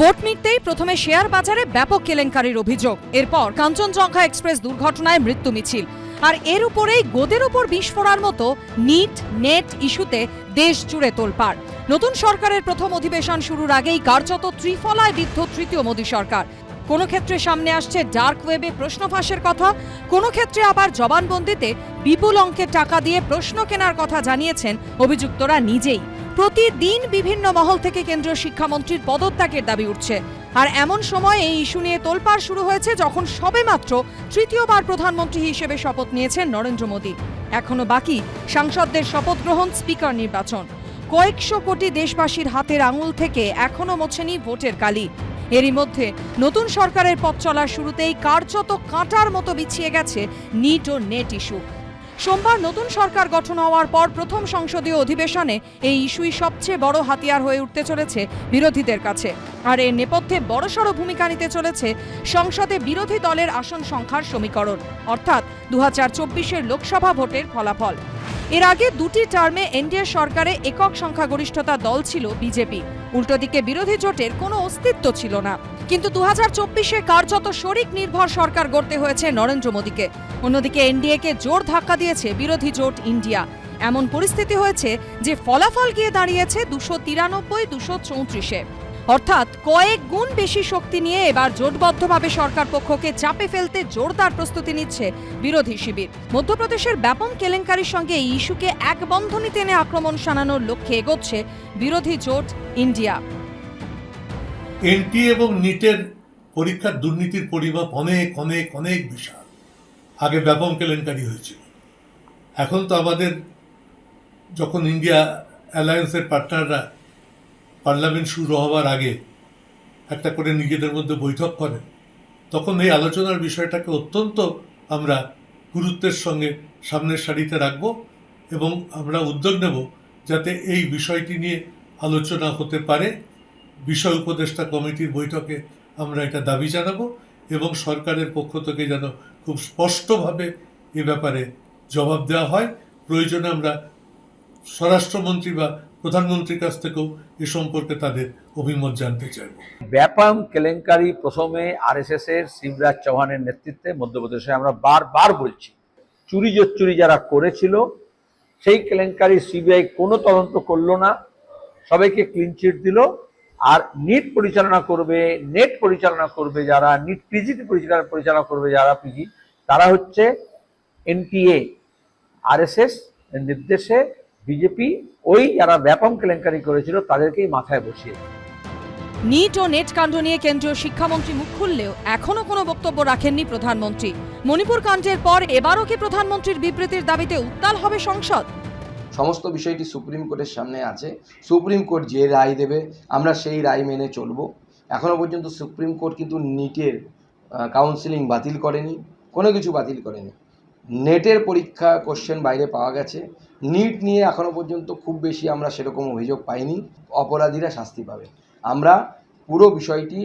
Vote মিটতেই প্রথমে share বাজারে ব্যাপক কেলেঙ্কারির অভিযোগ। এরপর কাঞ্চনজঙ্ঘা এক্সপ্রেস দুর্ঘটনায় মৃত্যু মিছিল। আর এর উপরেই গোদের উপর বিষ ফোড়ার মতো নিট, নেট ইস্যুতে দেশ জুড়ে তোলপাড়। নতুন সরকারের প্রথম অধিবেশন শুরুর আগেই কার্যত ত্রিফলায় বিদ্ধ তৃতীয় মোদী সরকার। কোনো ক্ষেত্রে সামনে আসছে ডার্ক ওয়েবে প্রশ্ন ফাঁসের কথা, কোনো ক্ষেত্রে আবার জবানবন্দিতে বিপুল অঙ্কের টাকা দিয়ে প্রশ্ন কেনার কথা জানিয়েছেন অভিযুক্তরা নিজেই। প্রতিদিন বিভিন্ন মহল থেকে কেন্দ্রীয় শিক্ষামন্ত্রীর পদত্যাগের দাবি উঠছে। আর এমন সময় এই ইস্যু নিয়ে তোলপাড় শুরু হয়েছে যখন সবেমাত্র তৃতীয়বার প্রধানমন্ত্রী হিসেবে শপথ নিয়েছেন নরেন্দ্র মোদী। এখনও বাকি সাংসদদের শপথ গ্রহণ, স্পিকার নির্বাচন। কয়েকশো কোটি দেশবাসীর হাতের আঙুল থেকে এখনও মোছেনি ভোটের কালি। এরই মধ্যে নতুন সরকারের পথ চলার শুরুতেই কার্যত কাঁটার মতো বিছিয়ে গেছে নিট ও নেট ইস্যু। সোমবার নতুন সরকার গঠন হওয়ার পর প্রথম সংসদীয় অধিবেশনে এই ইস্যুই সবচেয়ে বড় হাতিয়ার হয়ে উঠতে চলেছে বিরোধীদের কাছে। আর এর নেপথ্যে বড়সড় ভূমিকা নিতে চলেছে সংসদে বিরোধী দলের আসন সংখ্যার সমীকরণ, অর্থাৎ দু হাজার চব্বিশের লোকসভা ভোটের ফলাফল। এর আগে দুটি টার্মে এনডিএ সরকারে একক সংখ্যাগরিষ্ঠতা দল ছিল বিজেপি। উল্টো দিকে বিরোধী জোটের কোনো অস্তিত্ব ছিল না। কিন্তু দু হাজার চব্বিশে কার্যত শরিক নির্ভর সরকার গড়তে হয়েছে নরেন্দ্র মোদীকে। অন্যদিকে এনডিএকে জোর ধাক্কা দিয়েছে বিরোধী জোট ইন্ডিয়া। এমন পরিস্থিতি হয়েছে যে ফলাফল গিয়ে দাঁড়িয়েছে দুশো তিরানব্বই, দুশো চৌত্রিশে। অর্থাৎ কয়েক গুণ বেশি শক্তি নিয়ে এবার জোটবদ্ধভাবে সরকার পক্ষকে চাপে ফেলতে জোরদার প্রস্তুতি নিচ্ছে বিরোধী শিবির। মধ্যপ্রদেশের ব্যাপক কেলেঙ্কারির সঙ্গে এই ইস্যুকে এক বন্ধনী টেনে আক্রমণ শানানোর লক্ষ্যে এগোচ্ছে বিরোধী জোট ইন্ডিয়া। এনটি এবং নিটের পরীক্ষার দুর্নীতির পরিমাপ অনেক অনেক অনেক বিশাল। আগে ব্যাপক কেলেঙ্কারি হয়েছিল। এখন তো আমাদের যখন ইন্ডিয়া অ্যালায়েন্সের পার্টনাররা পার্লামেন্ট শুরু হওয়ার আগে একটা করে নিজেদের মধ্যে বৈঠক করেন তখন এই আলোচনার বিষয়টাকে অত্যন্ত আমরা গুরুত্বের সঙ্গে সামনের সারিতে রাখব এবং আমরা উদ্যোগ নেব যাতে এই বিষয়টি নিয়ে আলোচনা হতে পারে। বিষয় উপদেষ্টা কমিটির বৈঠকে আমরা এটা দাবি জানাব এবং সরকারের পক্ষ থেকে যেন খুব স্পষ্টভাবে এ ব্যাপারে জবাব দেওয়া হয়। প্রয়োজনে আমরা স্বরাষ্ট্রমন্ত্রী বা প্রধানমন্ত্রীর কাছ থেকেও এ সম্পর্কে তাদের অভিমত জানতে চাইব। ব্যাপম কেলেঙ্কারি প্রথমে আরএসএস এর শিবরাজ চৌহানের নেতৃত্বে মধ্যপ্রদেশে আমরা বারবার বলছি, চুরি চুরি যারা করেছিল, সেই কেলেঙ্কারি সিবিআই কোনো তদন্ত করল না, সবাইকে ক্লিন চিট দিল, আর নিট পরিচালনা করবে নেট পরিচালনা করবে যারা নিট পিজিটি পরিচালনা পরিচালনা করবে যারা পিজি তারা হচ্ছে এনটিএ আরএসএস নির্দেশে বিজেপি ওই যারা ব্যাপম কেলেঙ্কারি করেছিল তাদেরকেই মাথায় বসিয়ে নিট ও নেট কাণ্ড নিয়ে কেন্দ্রীয় শিক্ষামন্ত্রী মুখ খুললেও এখনও কোনো বক্তব্য রাখেননি প্রধানমন্ত্রী। মণিপুর কাণ্ডের পর এবারও কি প্রধানমন্ত্রীর বিবৃতির দাবিতে উত্তাল হবে সংসদ? সমস্ত বিষয়টি সুপ্রিম কোর্টের সামনে আছে। সুপ্রিম কোর্ট যে রায় দেবে আমরা সেই রায় মেনে চলবো। এখনও পর্যন্ত সুপ্রিম কোর্ট কিন্তু নিটের কাউন্সিলিং বাতিল করেনি কোনো কিছু বাতিল করেনি। নেটের পরীক্ষা কোশ্চেন বাইরে পাওয়া গেছে। নিট নিয়ে এখনও পর্যন্ত খুব বেশি আমরা সেরকম অভিযোগ পাইনি। অপরাধীরা শাস্তি পাবে। আমরা পুরো বিষয়টি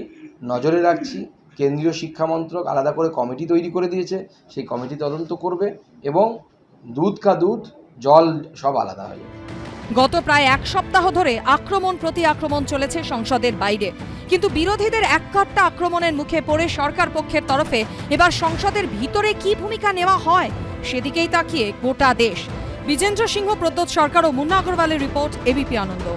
নজরে রাখছি। কেন্দ্রীয় শিক্ষা মন্ত্রক আলাদা করে কমিটি তৈরি করে দিয়েছে। সেই কমিটি তদন্ত করবে এবং দুধ কা দুধ, জল সব আলাদা হয়ে গত প্রায় এক সপ্তাহ ধরে আক্রমণ প্রতি আক্রমণ চলেছে সংসদের বাইরে। কিন্তু বিরোধীদের এককাট্টা আক্রমণের মুখে পড়ে সরকার পক্ষের তরফে। এবার সংসদের ভিতরে কি ভূমিকা নেওয়া হয়, সেদিকেই তাকিয়ে গোটা দেশ। বিজেন্দ্র সিংহ, প্রদ্যোৎ সরকার ও Munna আগরওয়ালের report A B P Ananda.